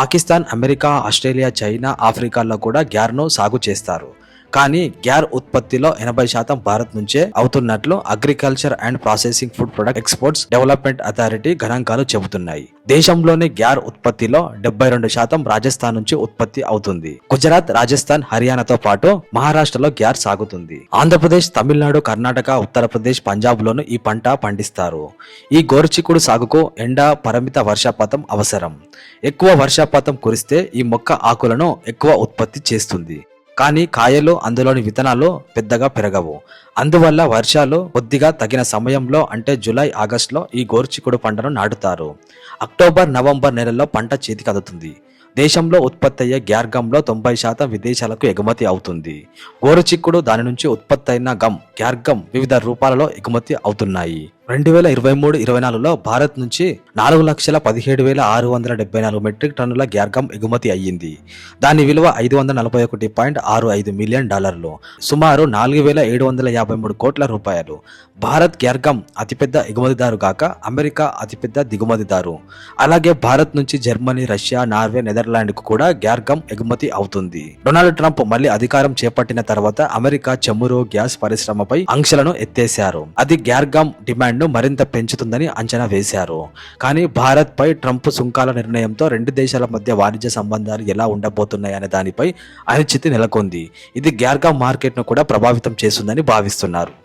Pakistan America Australia China ఆఫ్రికాల్లో కూడా గ్యార్ను సాగు చేస్తారు. కానీ గ్యార్ ఉత్పత్తిలో ఎనభై శాతం భారత్ నుంచే అవుతున్నట్లు agriculture and processing food product exports development authority గణాంకాలు చెబుతున్నాయి. దేశంలోని గ్యార్ ఉత్పత్తిలో డెబ్బై రెండు శాతం రాజస్థాన్ నుంచి ఉత్పత్తి అవుతుంది. గుజరాత్ రాజస్థాన్ హర్యానాతో పాటు మహారాష్ట్రలో గ్యార్ సాగుతుంది. ఆంధ్రప్రదేశ్ తమిళనాడు కర్ణాటక ఉత్తరప్రదేశ్ పంజాబ్ లోను ఈ పంట పండిస్తారు. ఈ గోరుచిక్కుడు సాగుకు ఎండ పరిమిత వర్షపాతం అవసరం. ఎక్కువ వర్షపాతం కురిస్తే ఈ మొక్క ఆకులను ఎక్కువ ఉత్పత్తి చేస్తుంది. కానీ కాయలు అందులోని విత్తనాలు పెద్దగా పెరగవు. అందువల్ల వర్షాలు కొద్దిగా తగిన సమయంలో అంటే జూలై ఆగస్టులో ఈ గోరుచిక్కుడు పంటను నాటుతారు. అక్టోబర్ నవంబర్ నెలల్లో పంట చేతికి అందుతుంది. దేశంలో ఉత్పత్తి అయ్యే గ్యార్గంలో తొంభై శాతం విదేశాలకు ఎగుమతి అవుతుంది. గోరుచిక్కుడు దాని నుంచి ఉత్పత్తి అయిన గమ్ గ్యార్గం వివిధ రూపాలలో ఎగుమతి అవుతున్నాయి. రెండు వేల ఇరవై మూడు ఇరవై నాలుగులో భారత్ నుంచి నాలుగు లక్షల పదిహేడు వేల ఆరు వందల డెబ్బై నాలుగు మెట్రిక్ టన్నుల గ్యార్గం ఎగుమతి అయ్యింది. దాని విలువ ఐదు వందల నలభై ఒకటి పాయింట్ ఆరు ఐదు మిలియన్ డాలర్లు సుమారు నాలుగు వేల ఏడు వందల యాభై మూడు కోట్ల రూపాయలు. భారత్ గ్యార్గం అతిపెద్ద ఎగుమతిదారు కాక అమెరికా అతిపెద్ద దిగుమతిదారు. అలాగే భారత్ నుంచి జర్మనీ రష్యా నార్వే నెదర్లాండ్కు కూడా గ్యార్గం ఎగుమతి అవుతుంది. డొనాల్డ్ ట్రంప్ మళ్ళీ అధికారం చేపట్టిన తర్వాత అమెరికా చమురు గ్యాస్ పరిశ్రమపై ఆంక్షలను ఎత్తేశారు. అది గ్యార్గం డిమాండ్ డిమాండ్ను మరింత పెంచుతుందని అంచనా వేశారు. కానీ భారత్పై ట్రంప్ సుంకాల నిర్ణయంతో రెండు దేశాల మధ్య వాణిజ్య సంబంధాలు ఎలా ఉండబోతున్నాయనే దానిపై అనిశ్చితి నెలకొంది. ఇది గ్యార్గా మార్కెట్ను కూడా ప్రభావితం చేస్తుందని భావిస్తున్నారు.